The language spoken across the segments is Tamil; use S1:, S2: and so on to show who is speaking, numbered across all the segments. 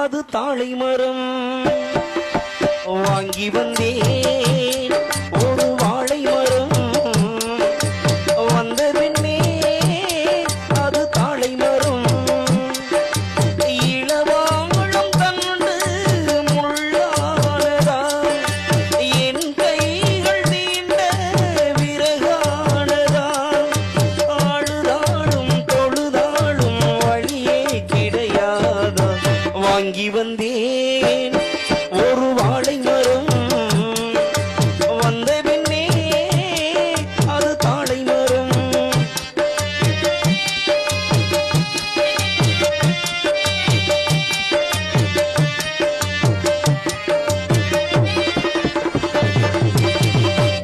S1: அது தாழை மரம். வாங்கி வந்தேன். வந்தேன். ஒரு வாழை மரம் வந்த பின்னே அது தாழை மரம்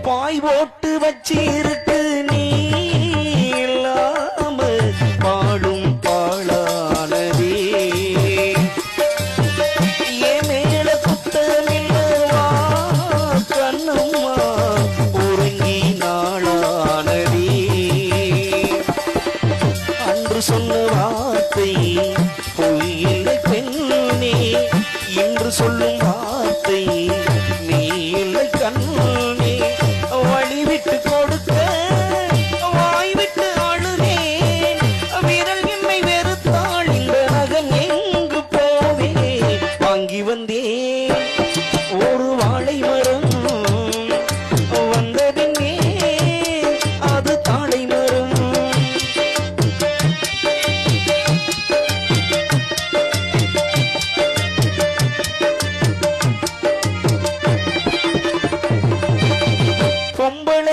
S1: பாய் போட்டு வச்சிருக்க அன்று சொன்ன வார்த்தை பொய்யில்லை பெண்ணே இன்று சொல்லும் வார்த்தை.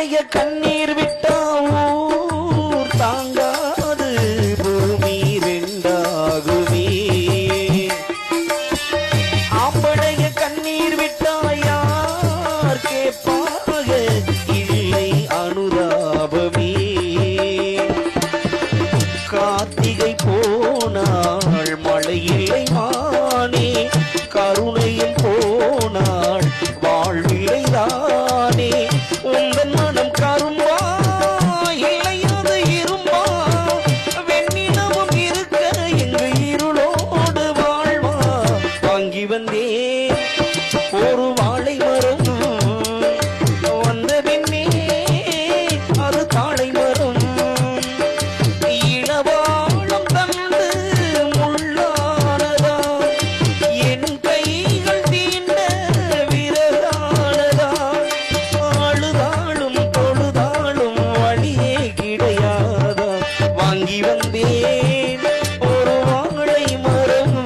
S1: நிறைய கண்ணீர் விட்டா ஊர் தாங்காது பூமி ரெண்டாகுமே. ஆம்படைய கண்ணீர் விட்டா யார் கேட்பாக இல்லை அனுதாபமே. கார்த்திகை போனாள் மழை இல்லை மானே. கருணையும் போனாள் வாழ்விலை உங்கள் வந்தேன். ஒரு